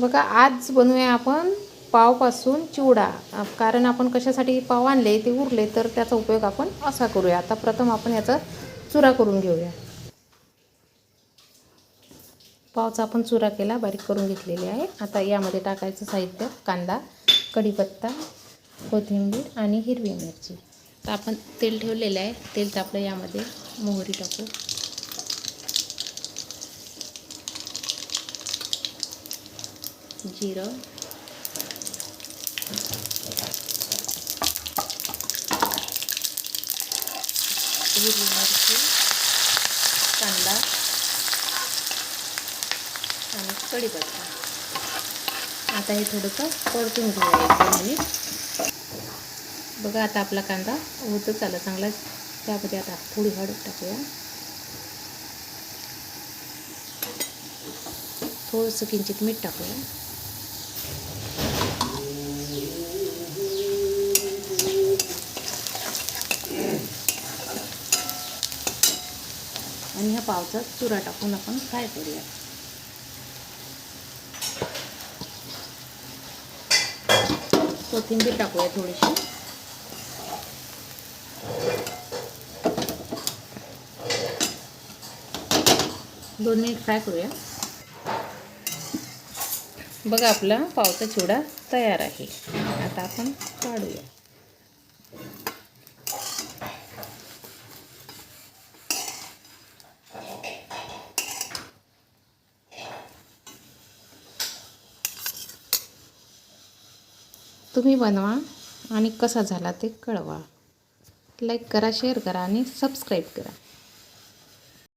बघा आज बनवूया आपण पावपासून चिवडा. कारण आपण कशासाठी पाव आणले ते उरले तर त्याचा उपयोग आपण असा करूया. आता प्रथम आपण याचा चुरा करून घेऊया. पावचा आपण चुरा केला बारीक करून घेतलेली आहे. आता यामध्ये टाकायचं साहित्य कांदा कढीपत्ता कोथिंबीर आणि हिरवी मिरची. तर आपण तेल ठेवलेलं आहे. तेल तापलं यामध्ये मोहरी टाकू. जिरं. हिरवी मिरची कांदा आणि कढीपत्ता. आता हे थोडंसं परतून घेऊया एक दोन मिनिट. बघा आता आपला कांदा होतच आला चांगला. त्यामध्ये आता थोडी हळद टाकूया. थोडंसं किंचित मीठ टाकूया. आणि ह्या पावचा चुरा टाकून आपण फ्राय करूया. कोथिंबीर टाकूया थोडीशी. दोन मिनिट फ्राय करूया. बघा आपला पावचा चिवडा तयार आहे. आता आपण काढूया. तुम्ही बनवा आणि कसा झाला ते कळवा. लाईक करा शेअर करा आणि सबस्क्राईब करा.